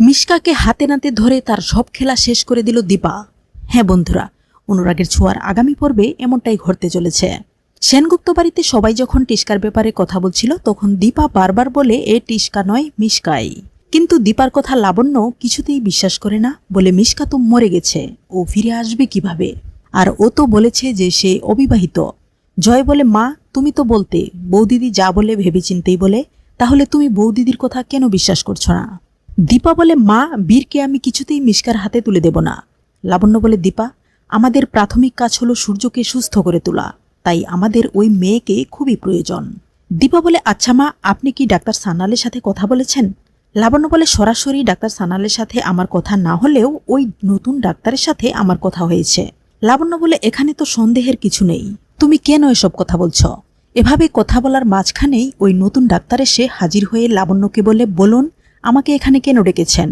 মিশকাকে হাতে নাতে ধরে তার সব খেলা শেষ করে দিল দীপা। হ্যাঁ বন্ধুরা, অনুরাগের ছোঁয়ার আগামী পর্বে এমনটাই ঘটতে চলেছে। সেনগুপ্ত বাড়িতে সবাই যখন টিস্কার ব্যাপারে কথা বলছিল, তখন দীপা বারবার বলে, এ টিস্কা নয়, মিশকাই। কিন্তু দীপার কথা লাবণ্য কিছুতেই বিশ্বাস করে না, বলে, মিশকা তো মরে গেছে, ও ফিরে আসবে কীভাবে? আর ও তো বলেছে যে সে অবিবাহিত। জয় বলে, মা, তুমি তো বলতে, বৌদিদি যা বলে ভেবেচিন্তেই বলে, তাহলে তুমি বৌদিদির কথা কেন বিশ্বাস করছ না? দীপা বলে, মা, বীরকে আমি কিছুতেই মিশকার হাতে তুলে দেব না। লাবণ্য বলে, দীপা, আমাদের প্রাথমিক কাজ হলো সূর্যকে সুস্থ করে তোলা। তাই আমাদের ওই মেয়েকে খুবই প্রয়োজন। দীপা বলে আচ্ছা মা, আপনি কি ডাক্তার সানালের সাথে কথা বলেছেন? লাবণ্য বলে, সরাসরি ডাক্তার সানালের সাথে আমার কথা না হলেও ওই নতুন ডাক্তারের সাথে আমার কথা হয়েছে। লাবণ্য বলে, এখানে তো সন্দেহের কিছু নেই। তুমি কেন এসব কথা বলছ? এভাবে কথা বলার মাঝখানেই ওই নতুন ডাক্তার এসে হাজির হয়ে লাবণ্যকে বলে, বলুন আমাকে এখানে কেন ডেকেছেন?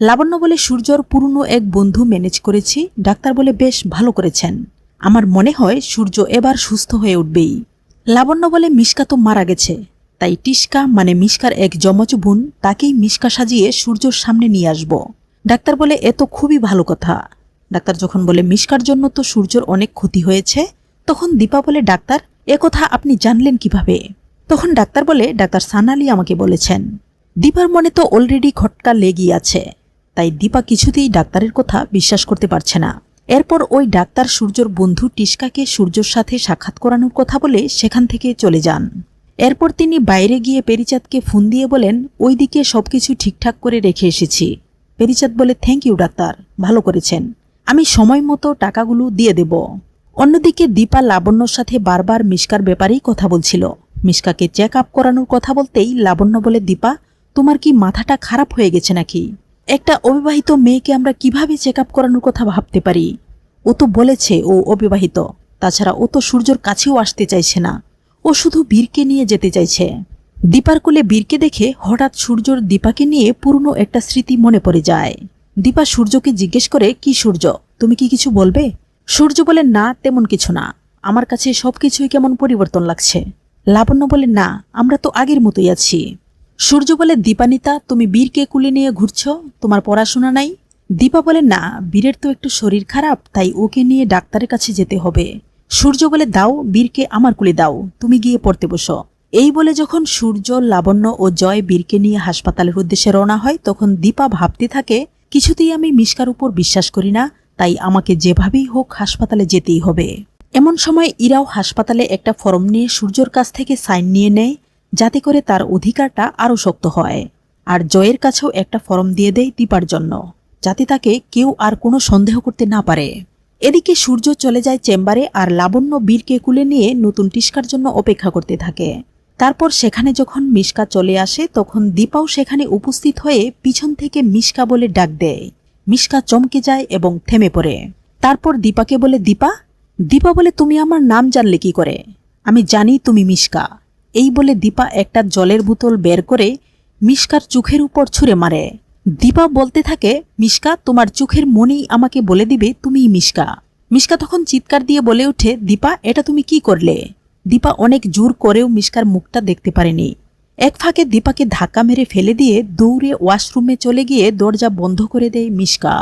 লাবণ্য বলে সূর্যর পুরনো এক বন্ধু ম্যানেজ করেছি, ডাক্তার বলে বেশ ভালো করেছেন। আমার মনে হয় সূর্য এবার সুস্থ হয়ে উঠবেই। লাবণ্য বলে মিশকা তো মারা গেছে, তাই টিস্কা মানে মিশকার এক যমজ বোন, তাকেই মিশকা সাজিয়ে সূর্যর সামনে নিয়ে আসব। ডাক্তার বলে, এ তো খুবই ভালো কথা। ডাক্তার যখন বলে, মিশকার জন্য তো সূর্যর অনেক ক্ষতি হয়েছে, তখন দীপা বলে, ডাক্তার, এ কথা আপনি জানলেন কীভাবে? তখন ডাক্তার বলে, ডাক্তার সানালি আমাকে বলেছেন। দীপার মনে তো অলরেডি খটকা লেগেই আছে। তাই দীপা কিছুতেই ডাক্তারের কথা বিশ্বাস করতে পারছে না। এরপর ওই ডাক্তার সূর্যর বন্ধু টিস্কাকে সূর্যর সাথে সাক্ষাৎ করানোর কথা বলে সেখান থেকে চলে যান। এরপর তিনি বাইরে গিয়ে পেরিচাঁদকে ফোন দিয়ে বলেন ওই ওইদিকে সবকিছু ঠিকঠাক করে রেখে এসেছি। পেরিচাঁদ বলে থ্যাংক ইউ ডাক্তার। ভালো করেছেন। আমি সময় মতো টাকাগুলো দিয়ে দেব। অন্যদিকে দীপা লাবণ্যর সাথে বারবার মিশকার ব্যাপারেই কথা বলছিল। মিশকাকে চেক আপ করানোর কথা বলতেই লাবণ্য বলে, দীপা তোমার কি মাথাটা খারাপ হয়ে গেছে নাকি? একটা অবিবাহিত মেয়েকে আমরা কীভাবে চেক আপ করানোর কথা ভাবতে পারি? ও তো বলেছে ও অবিবাহিত। তাছাড়া ও তো সূর্যর কাছেও আসতে চাইছে না। ও শুধু বীরকে নিয়ে যেতে চাইছে। দীপার কোলে বীরকে দেখে হঠাৎ সূর্যর দীপাকে নিয়ে পুরনো একটা স্মৃতি মনে পড়ে যায়। দীপা সূর্যকে জিজ্ঞেস করে, কি সূর্য? তুমি কি কিছু বলবে? সূর্য বলে, না, তেমন কিছু না। আমার কাছে সবকিছুই কেমন পরিবর্তন লাগছে। লাবণ্য বলে, না, আমরা তো আগের মতোই আছি। সূর্য বলে, দীপানিতা, তুমি বীরকে কুলে নিয়ে ঘুরছ? তোমার পড়াশোনা নাই? দীপা বলে, না, বীরের তো একটু শরীর খারাপ, তাই ওকে নিয়ে ডাক্তারের কাছে যেতে হবে। সূর্য বলে, দাও, বীরকে আমার কুলে দাও, তুমি গিয়ে পড়তে বসো। এই বলে যখন সূর্য, লাবণ্য ও জয় বীরকে নিয়ে হাসপাতালের উদ্দেশ্যে রওনা হয়, তখন দীপা ভাবতে থাকে, কিছুতেই আমি মিশকার উপর বিশ্বাস করি না, তাই আমাকে যেভাবেই হোক হাসপাতালে যেতেই হবে। এমন সময় ইরাও হাসপাতালে একটা ফর্ম নিয়ে সূর্যর কাছ থেকে সাইন নিয়ে নেয় যাতে করে তার অধিকারটা আরও শক্ত হয়। আর জয়ের কাছেও একটা ফর্ম দিয়ে দেয় দীপার জন্য, যাতে তাকে কেউ আর কোনো সন্দেহ করতে না পারে। এদিকে সূর্য চলে যায় চেম্বারে আর লাবণ্য বীরকে কুলে নিয়ে নতুন টিস্কার জন্য অপেক্ষা করতে থাকে। তারপর সেখানে যখন মিশকা চলে আসে, তখন দীপাও সেখানে উপস্থিত হয়ে পিছন থেকে মিশকা বলে ডাক দেয়। মিশকা চমকে যায় এবং থেমে পড়ে। তারপর দীপাকে বলে, দীপা দীপা বলে তুমি আমার নাম জানলে কি করে? আমি জানি তুমি মিশকা। এই বলে দীপা একটা জলের বোতল বের করে মিশকার চোখের উপর ছুঁড়ে মারে। দীপা বলতে থাকে, মিশকা, তোমার চোখের মনেই আমাকে বলে দিবে তুমিই মিশকা। মিশকা তখন চিৎকার দিয়ে বলে ওঠে, দীপা, এটা তুমি কি করলে? দীপা অনেক জোর করেও মিশকার মুখটা দেখতে পারেনি। এক ফাঁকে দীপাকে ধাক্কা মেরে ফেলে দিয়ে দৌড়ে ওয়াশরুমে চলে গিয়ে দরজা বন্ধ করে দেয় মিশকা।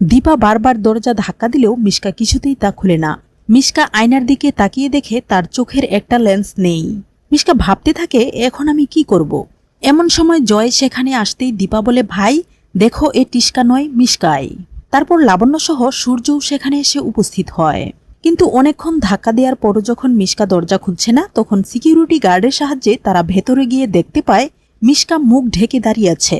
দীপা বারবার দরজা ধাক্কা দিলেও মিশকা কিছুতেই তা খুলে না। মিশকা আয়নার দিকে তাকিয়ে দেখে তার চোখের একটা লেন্স নেই। মিশকা ভাবতে থাকে, এখন আমি কি করব। এমন সময় জয় সেখানে আসতেই দীপা বলে, ভাই, দেখো এ টিস্কা নয়, মিশকাই। তারপর লাবণ্য সহ সূর্যও সেখানে এসে উপস্থিত হয়। কিন্তু অনেকক্ষণ ধাক্কা দেওয়ার পরও যখন মিশকা দরজা খুলছে না, তখন সিকিউরিটি গার্ডের সাহায্যে তারা ভেতরে গিয়ে দেখতে পায়, মিশকা মুখ ঢেকে দাঁড়িয়ে আছে।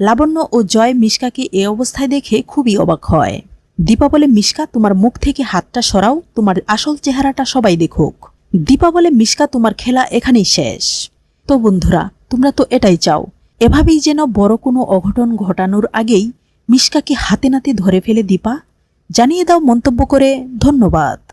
লাবণ্য ও জয় মিশকাকে এ অবস্থায় দেখে খুবই অবাক হয়। দীপা বলে, মিশকা, তোমার মুখ থেকে হাতটা সরাও, তোমার আসল চেহারাটা সবাই দেখুক। দীপা বলে মিশকা তোমার খেলা এখানেই শেষ। তো বন্ধুরা, তোমরা তো এটাই চাও। এভাবেই যেন বড় কোনো অঘটন ঘটানোর আগেই মিশকাকে হাতে নাতে ধরে ফেলে দীপা। জানিয়ে দাও মন্তব্য করে ধন্যবাদ।